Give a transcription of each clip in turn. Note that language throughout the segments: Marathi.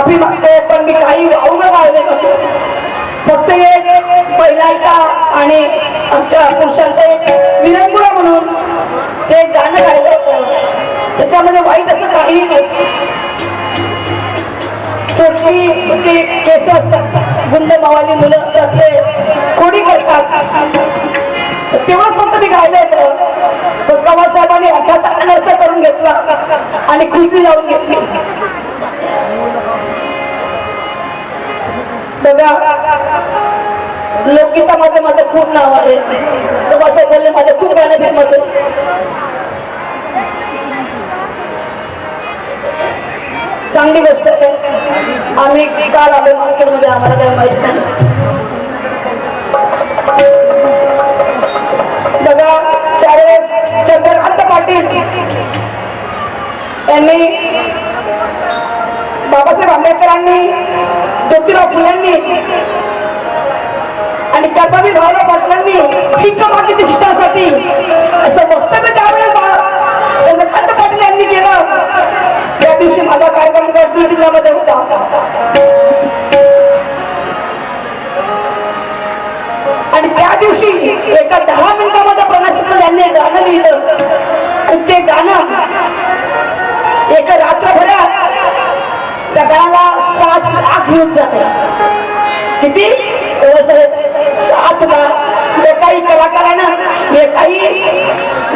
माफी मागतो पण मी काही अवघड वाळले नव्हतो. फक्त एक महिलांचा आणि आमच्या पुरुषांचा एक विरंगुळा म्हणून ते गाणं गायलं होतं. त्याच्यामध्ये वाईट असं काही नव्हतं छोटी केस असतात गुंड मावाली मुलं असतात ते कोणी करतात. तेव्हाच फक्त मी गायलं होतं. पण अर्थाचा अनर्थ करून घेतला आणि खुशी लावून घेतली. बघा. लोकगीतामध्ये माझं खूप नाव आहे. पवार बोलले माझं खूप गाणे फेमस आहे. चांगली गोष्ट आहे. आम्ही काल आलो मार्केटमध्ये आम्हाला काही माहीत नाही. बघा त्यावेळेस चंद्रकांत पाटील यांनी बाबासाहेब आंबेडकरांनी ज्योतिराव फुलांनी. आणि कर्मवीर भावना पाटलांनी भीक मागितली शिक्षणासाठी असं वक्तव्य त्यावेळेस बा- चंद्रकांत पाटील यांनी केलं. त्या दिवशी माझा कार्यक्रम गडचिरोली जिल्ह्यामध्ये होता. आणि त्या दिवशी एका दहा मिनिटामध्ये प्रणस्त त्यांनी गाणं लिहिलं. आणि ते गाणं एका रात्रभरात त्या सात लाख व्ह्यूज जाते. किती? सात लाख एकाही कलाकारानं एकाही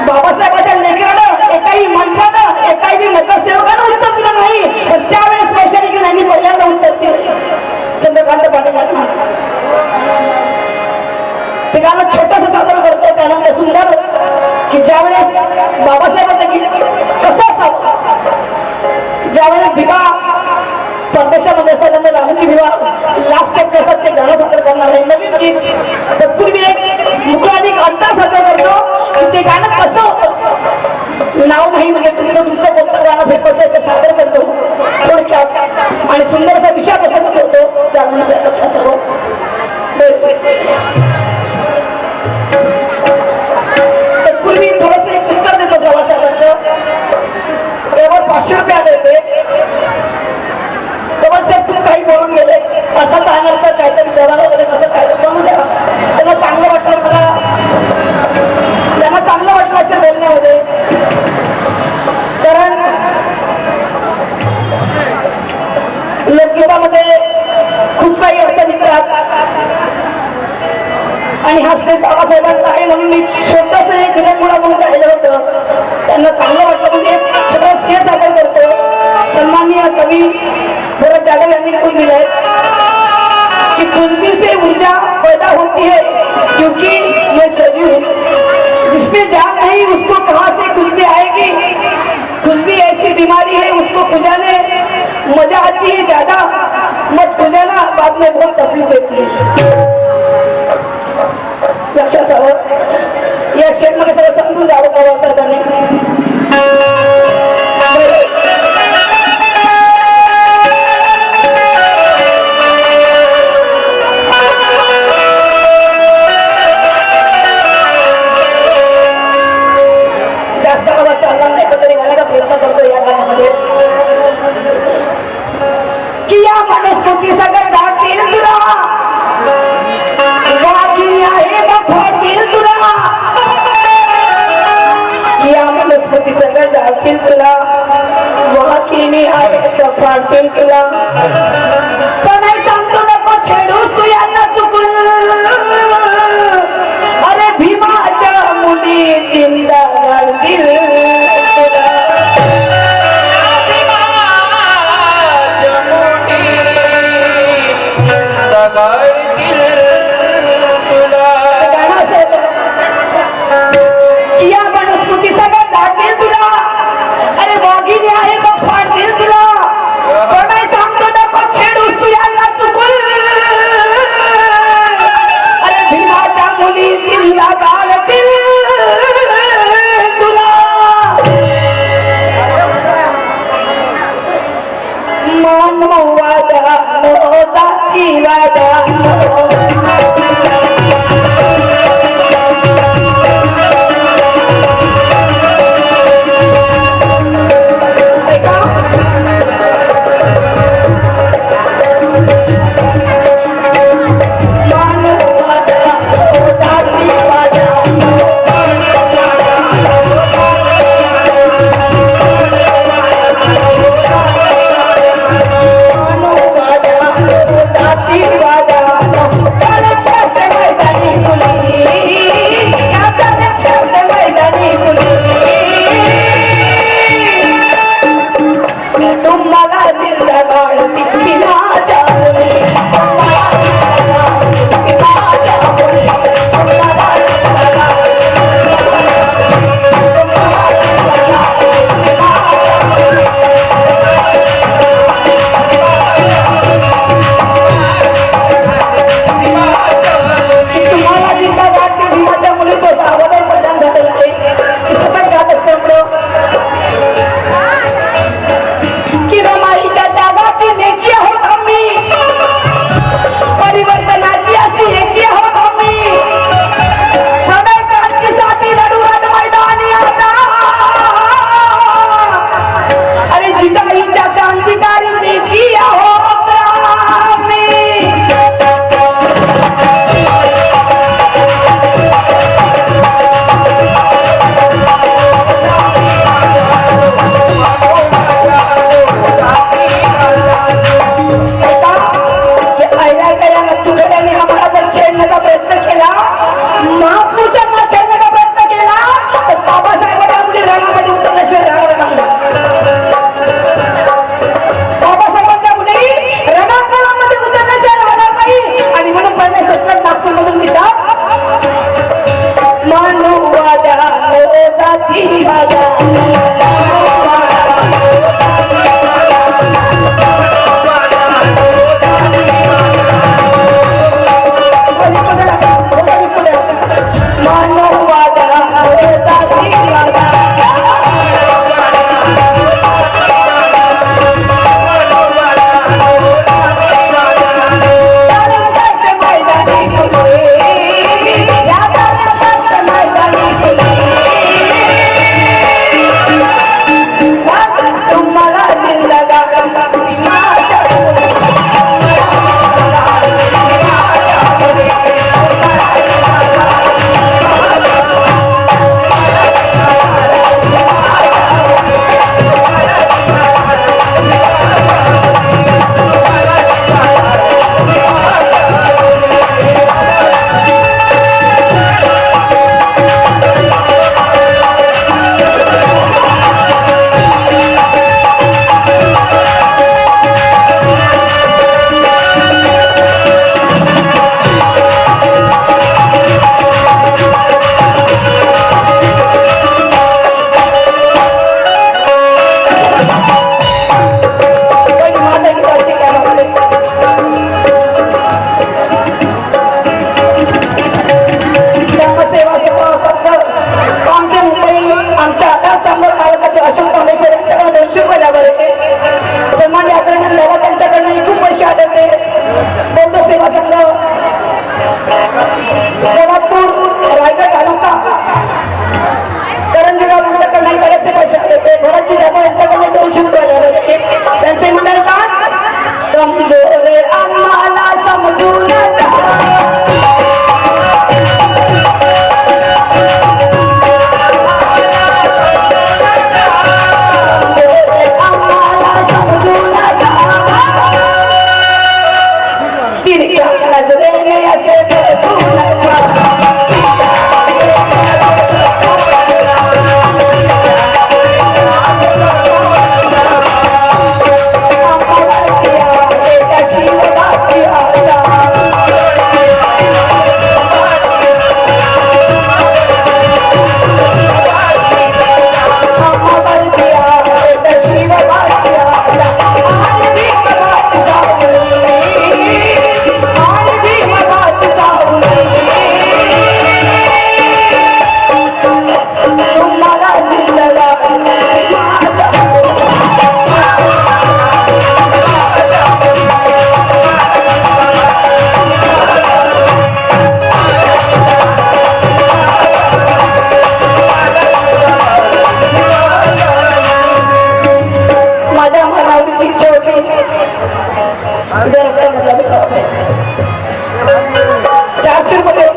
बाबासाहेबांच्या लेकरानं एकाही मंत्र्यानं एकाही नगरसेवकानं उत्तर दिलं नाही पण त्यावेळेस की नाही पहिल्यांदा उत्तर दिलं. चंद्रकांत पाटील यांना. ते गाणं छोटस सादर करतो त्यानंतर सुंदर की ज्यावेळेस बाबासाहेबांचं गीत कसं असावं ज्यावेळेस भिवा परदेशामध्ये असतात त्यांना रामाची विवाह लास्ट टाइम असतात ते गाणं सादर करणार आहे. नवीन गीत. तत्पूर्वी एक मुकाधिक अंतर सादर करतो. ते गाणं कसं होतं? नाव नाही म्हणजे तुमचं तुमचं कोणतं गाणं फेमस आहे ते सादर करतो. से ऊर्जा पैदा होती है, क्योंकि मैं सजीव हूँ। जिसमें जान नहीं, उसको कहाँ से खुशबी आएगी? खुशबी ऐसी बीमारी है, उसको खुजाने मज़ा आती है ज़्यादा। मत खुजाना, बाद में बहुत तकलीफ़ देती है। लक्ष असावं या शेतमध्ये सगळं समजून जावं पवार aquel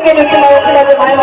কে দেখতে পাওয়া ছিল যে মায়ের